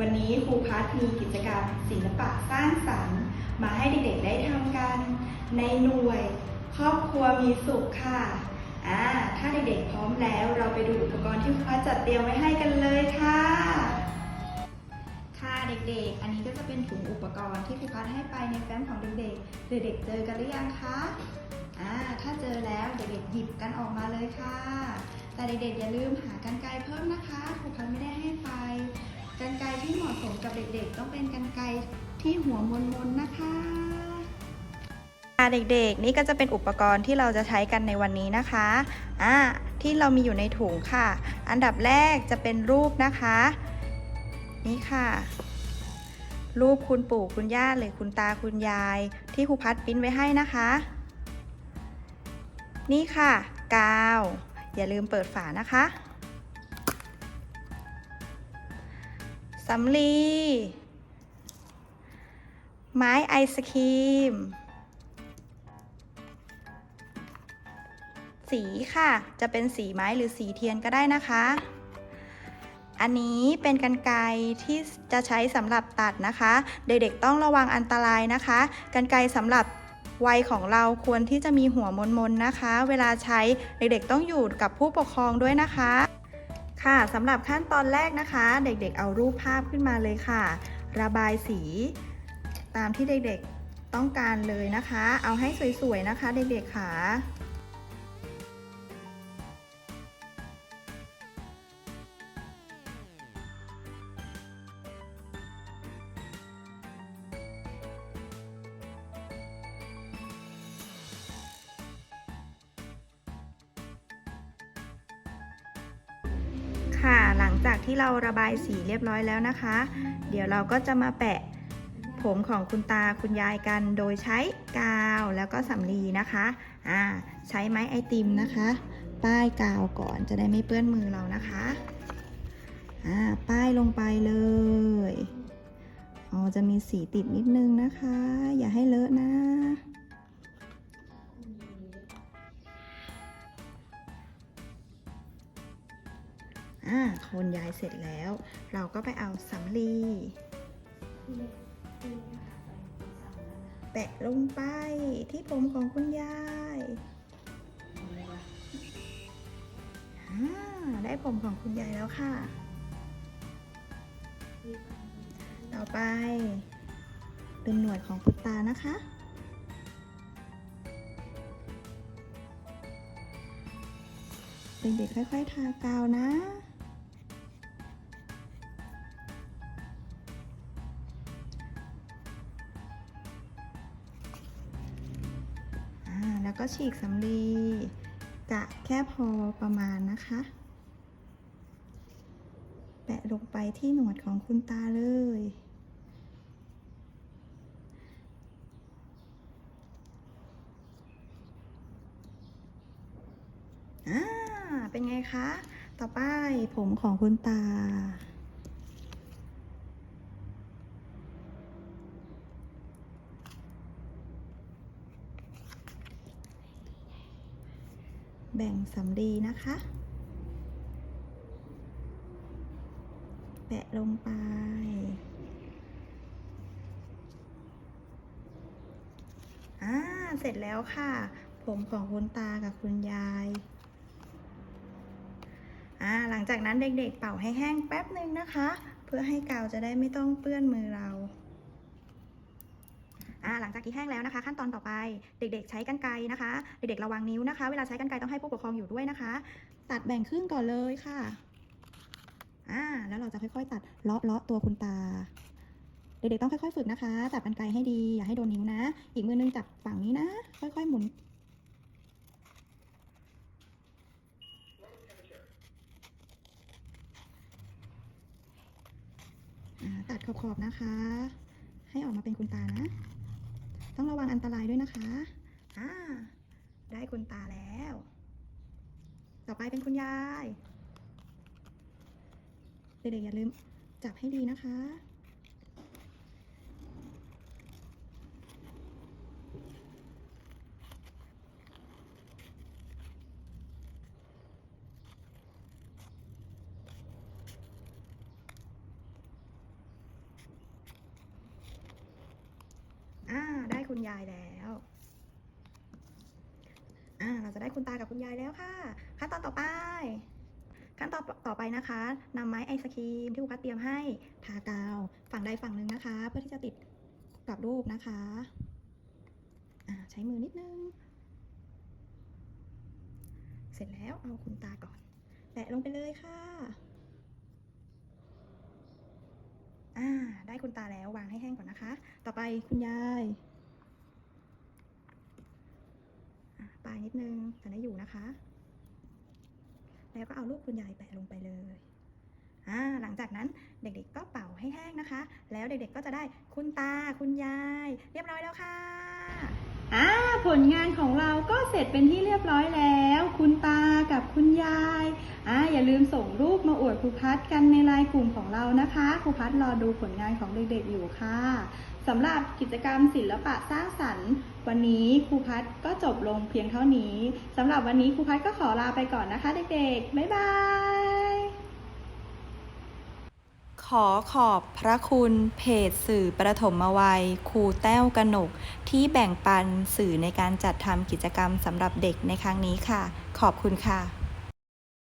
วันนี้ครูพัฒน์มีกิจกรรมศิลปะสร้างสรรค์ มาให้เด็กๆได้ทำกัน ในหน่วย ครอบครัวมีสุขค่ะอ่าถ้าเด็กๆพร้อมแล้วเราไปดูอุปกรณ์ที่ครูพัฒน์จัดเตรียมไว้ให้กันเลยค่ะ ค่ะเด็กๆ อันนี้ก็จะเป็นถุงอุปกรณ์ที่ครูพัฒน์ให้ไปในแฟ้มของเด็กๆเด็กๆเจอกันหรือยังคะอ่าถ้าเจอแล้วเด็กๆหยิบกันออกมาเลยค่ะ แต่เด็กๆอย่าลืมหากรรไกรเพิ่มนะคะครูพัฒน์ไม่ได้ให้ไป สมกับเด็กๆ ต้องเป็นกรรไกที่หัวมนๆนะคะเด็กๆ นี่ก็จะเป็นอุปกรณ์ที่เราจะใช้กันในวันนี้นะคะอ่าที่เรามีอยู่ในถุงค่ะ อันดับแรกจะเป็นรูปนะคะ นี่ค่ะ รูปคุณปู่คุณย่าหรือคุณตาคุณยาย ที่ครูพัดปิ้นไว้ให้นะคะ นี่ค่ะ กาว อย่าลืมเปิดฝานะคะ สำลี ไม้ไอศครีม สีค่ะ จะเป็นสีไม้หรือสีเทียนก็ได้นะคะ อันนี้เป็นกันไกรที่จะใช้สำหรับตัดนะคะ เด็กๆต้องระวังอันตรายนะคะ กันไกรสำหรับวัยของเราควรที่จะมีหัวมนๆนะคะ เวลาใช้เด็กๆต้องอยู่กับผู้ปกครองด้วยนะคะ ค่ะสำหรับขั้นตอนแรกนะคะ เด็กๆ เอารูปภาพขึ้นมาเลยค่ะ ระบายสี ตามที่เด็กๆต้องการเลยนะคะ เอาให้สวยๆนะคะ เด็กๆค่ะ ค่ะ หลังจากที่เราระบายสีเรียบร้อยแล้วนะคะ เดี๋ยวเราก็จะมาแปะผมของคุณตาคุณยายกันโดยใช้กาวแล้วก็สำลีนะคะอ่าใช้ไม้ไอติมนะคะ ป้ายกาวก่อนจะได้ไม่เปื้อนมือเรานะคะอ่าป้ายลงไปเลยอ๋อจะมีสีติดนิดนึงนะคะ อย่าให้เลอะนะ อ่าโคนยายเสร็จแล้ว เราก็ไปเอาสำลีแปะลงไปที่ผมของคุณยายได้ผมของคุณยายแล้วค่ะ ต่อไป เป็นหนวดของคุณตานะคะเด็กๆค่อยๆทากาวนะ ก็ฉีกสำลีกะแค่พอประมาณนะคะ แปะลงไปที่หนวดของคุณตาเลย อ่า เป็นไงคะ ต่อไปผมของคุณตา แบ่งสำลีนะคะ แปะลงไป อ่า เสร็จแล้วค่ะ ผมของคุณตากับคุณยาย อ่า หลังจากนั้นเด็กๆเป่าให้แห้งแป๊บหนึ่งนะคะ เพื่อให้กาวจะได้ไม่ต้องเปื้อนมือเรา หลังจากที่แห้งแล้วนะคะ ขั้นตอนต่อไปเด็กๆ ใช้กรรไกนะคะ เด็กๆระวังนิ้วนะคะ เวลาใช้กรรไกต้องให้ผู้ปกครองอยู่ด้วยนะคะ ตัดแบ่งครึ่งก่อนเลยค่ะอ่าแล้วเราจะค่อยๆ ตัดเลาะเลาะตัวคุณตา เด็กๆต้องค่อยๆฝึกนะคะ จับกรรไกให้ดีอย่าให้โดนนิ้วนะ อีกมือนึงจับฝั่งนี้นะ ค่อยๆหมุนตัดขอบๆนะคะ ให้ออกมาเป็นคุณตานะ ต้องระวังอันตรายด้วยนะคะ อ่า ได้คุณตาแล้ว ต่อไปเป็นคุณยาย เด็กๆอย่าลืมจับให้ดีนะคะ ยายแล้วอ่าเราจะได้คุณตากับคุณยายแล้วค่ะ ขั้นตอนต่อไป ขั้นตอนต่อไปนะคะนำไม้ไอศครีมที่ครูพัดเตรียมให้ทากาวฝั่งใดฝั่งหนึ่งนะคะ เพื่อที่จะติดกับรูปนะคะอ่าใช้มือนิดนึง เสร็จแล้วเอาคุณตาก่อนแตะลงไปเลยค่ะอ่าได้คุณตาแล้ววางให้แห้งก่อนนะคะ ต่อไปคุณยายอะปลายนิดนึงจะได้อยู่นะคะ แล้วก็เอารูปคุณยายแปะลงไปเลยอ่าหลังจากนั้นเด็กๆก็เป่าให้แห้งนะคะ แล้วเด็กๆก็จะได้คุณตาคุณยาย เรียบร้อยแล้วค่ะ ผลงานของเราก็เสร็จเป็นที่เรียบร้อยแล้ว คุณตากับคุณยายอ่าอย่าลืมส่งรูปมาอวดครูพัดกันในไลน์กลุ่มของเรานะคะครูพัดรอดูผลงานของเด็กๆอยู่ค่ะสำหรับกิจกรรมศิลปะสร้างสรรค์ วันนี้ครูพัดก็จบลงเพียงเท่านี้สำหรับวันนี้ครูพัดก็ขอลาไปก่อนนะคะ เด็กๆ บ๊ายบาย ขอขอบพระคุณเพจสื่อประถมวัยครูแต้วกนก ที่แบ่งปันสื่อในการจัดทำกิจกรรมสำหรับเด็กในครั้งนี้ค่ะ ขอบคุณค่ะ